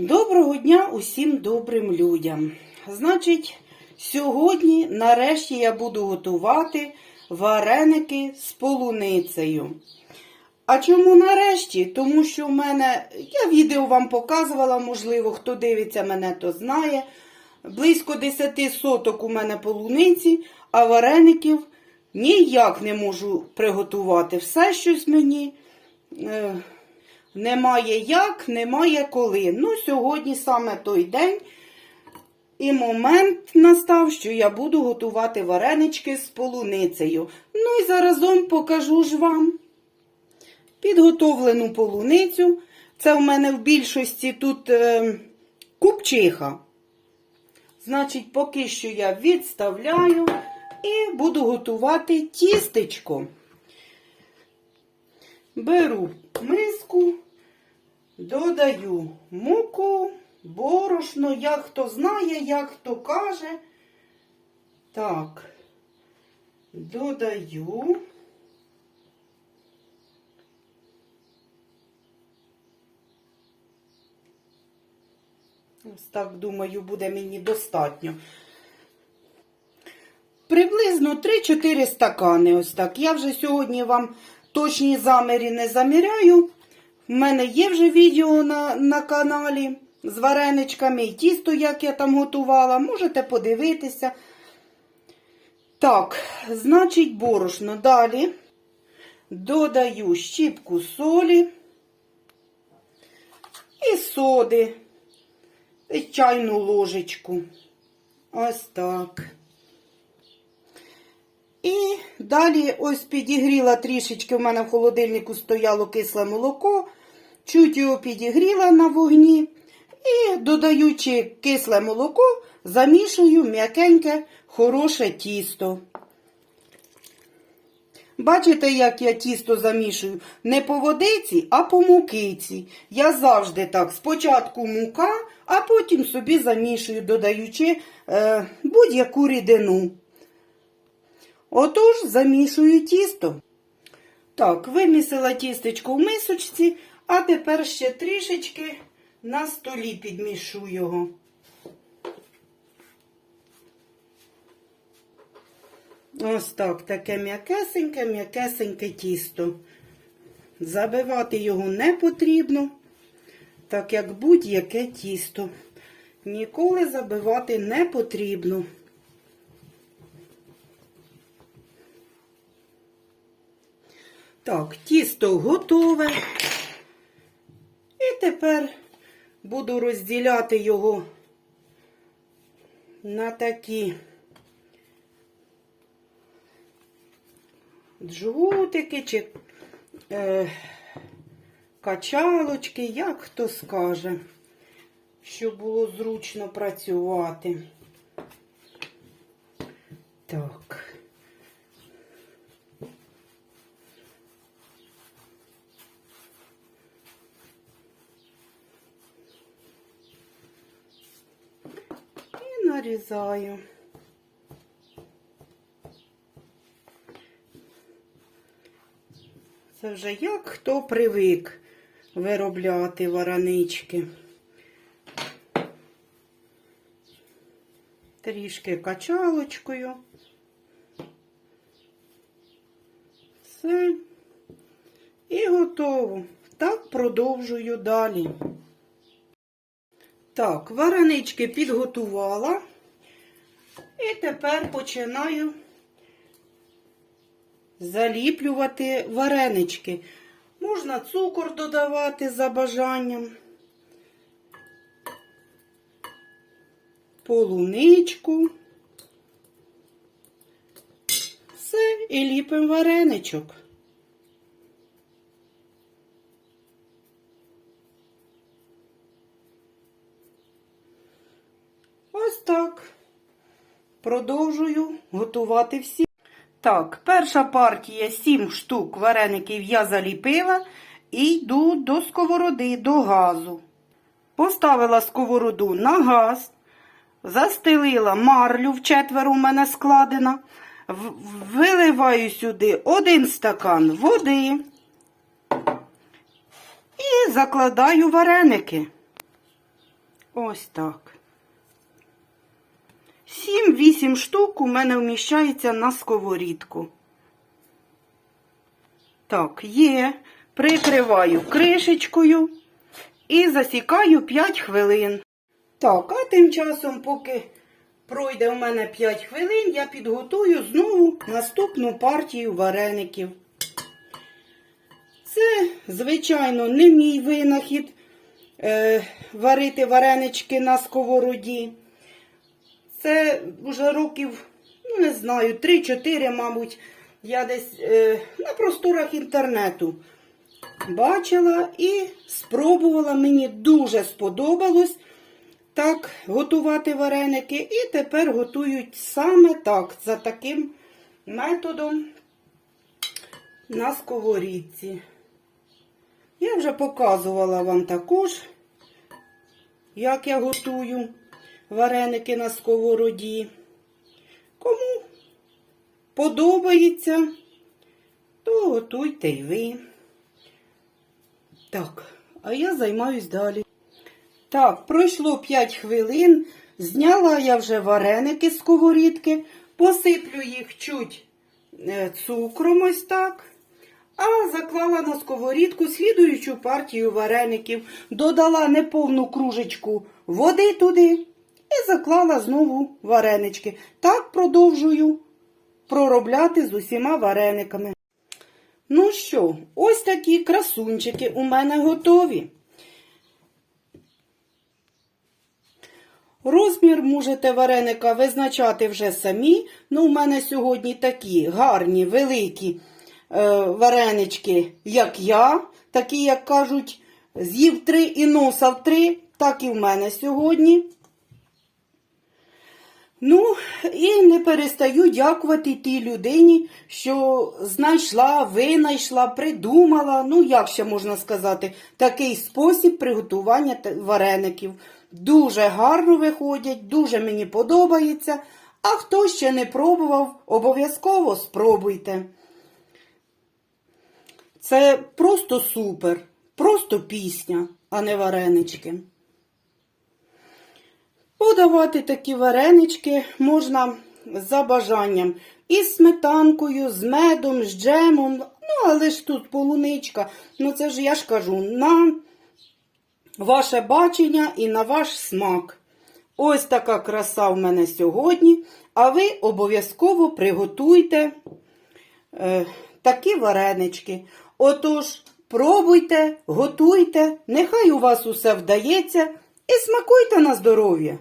Доброго дня усім добрим людям. Значить, сьогодні, нарешті, я буду готувати вареники з полуницею. А чому нарешті? Тому що в мене, я відео вам показувала, можливо, хто дивиться мене, то знає. Близько 10 соток у мене полуниці, а вареників ніяк не можу приготувати. Все щось мені. Е, немає як, немає коли. Ну, сьогодні саме той день і момент настав, що я буду готувати варенички з полуницею. Ну і заразом покажу ж вам підготовлену полуницю. Це в мене в більшості тут е, купчиха. Значить, поки що я відставляю і буду готувати тістечко. Беру миску, додаю муку, борошно, як хто знає, як хто каже. Так, додаю. Ось так, думаю, буде мені достатньо. Приблизно 3-4 стакани. Ось так. Я вже сьогодні вам точні заміри не заміряю. У мене є вже відео на, на каналі з вареничками і тісто, як я там готувала. Можете подивитися. Так, значить, борошно. Далі додаю щіпку солі і соди. І чайну ложечку. Ось так. І далі ось підігріла трішечки, в мене в холодильнику стояло кисле молоко, чуть його підігріла на вогні. І, додаючи кисле молоко, замішую м'якеньке, хороше тісто. Бачите, як я тісто замішую? Не по водиці, а по мукиці. Я завжди так, спочатку мука, а потім собі замішую, додаючи е, будь-яку рідину. Отож, замішую тісто. Так, вимісила тістечко в мисочці, а тепер ще трішечки на столі підмішу його. Ось так, таке м'якесеньке, м'якесеньке тісто. Забивати його не потрібно, так як будь-яке тісто. Ніколи забивати не потрібно. Так, тісто готове. І тепер буду розділяти його на такі джгутики чи е, качалочки, як хто скаже, щоб було зручно працювати. Так. І нарізаю. Це вже як хто привик виробляти варанички. Трішки качалочкою. Все. І готово. Так продовжую далі. Так, варенички підготувала. І тепер починаю заліплювати варенички. Можна цукор додавати за бажанням, полуничку. Все, і ліпимо вареничок. Ось так. Продовжую готувати всі. Так, перша партія 7 штук вареників я заліпила і йду до сковороди, до газу. Поставила сковороду на газ, застелила марлю в четверо у мене складена. Виливаю сюди один стакан води і закладаю вареники. Ось так. 7-8 штук у мене вміщається на сковорідку. Так, є. Прикриваю кришечкою і засікаю 5 хвилин. Так, а тим часом, поки пройде у мене 5 хвилин, я підготую знову наступну партію вареників. Це, звичайно, не мій винахід е, варити варенички на сковороді. Це вже років, ну не знаю, 3-4, мабуть, я десь е, на просторах інтернету бачила і спробувала. Мені дуже сподобалось так готувати вареники. І тепер готують саме так, за таким методом на сковорідці. Я вже показувала вам також, як я готую вареники на сковороді. Кому подобається, то готуйте й ви. Так, а я займаюсь далі. Так, пройшло 5 хвилин. Зняла я вже вареники з сковорідки, посиплю їх чуть е, цукром ось так. А заклала на сковорідку слідуючу партію вареників, додала неповну кружечку води туди заклала знову варенички. Так продовжую проробляти з усіма варениками. Ну що, ось такі красунчики у мене готові. Розмір можете вареника визначати вже самі. Ну, у мене сьогодні такі гарні, великі е, варенички, як я. Такі, як кажуть, з'їв три і носав три. Так і в мене сьогодні. Ну, і не перестаю дякувати тій людині, що знайшла, винайшла, придумала, ну, як ще можна сказати, такий спосіб приготування вареників. Дуже гарно виходять, дуже мені подобається. А хто ще не пробував, обов'язково спробуйте. Це просто супер, просто пісня, а не варенички. Подавати такі варенички можна за бажанням. Із сметанкою, з медом, з джемом. Ну, але ж тут полуничка. Ну, це ж я ж кажу, на ваше бачення і на ваш смак. Ось така краса в мене сьогодні. А ви обов'язково приготуйте е, такі варенички. Отож, пробуйте, готуйте, нехай у вас усе вдається і смакуйте на здоров'я.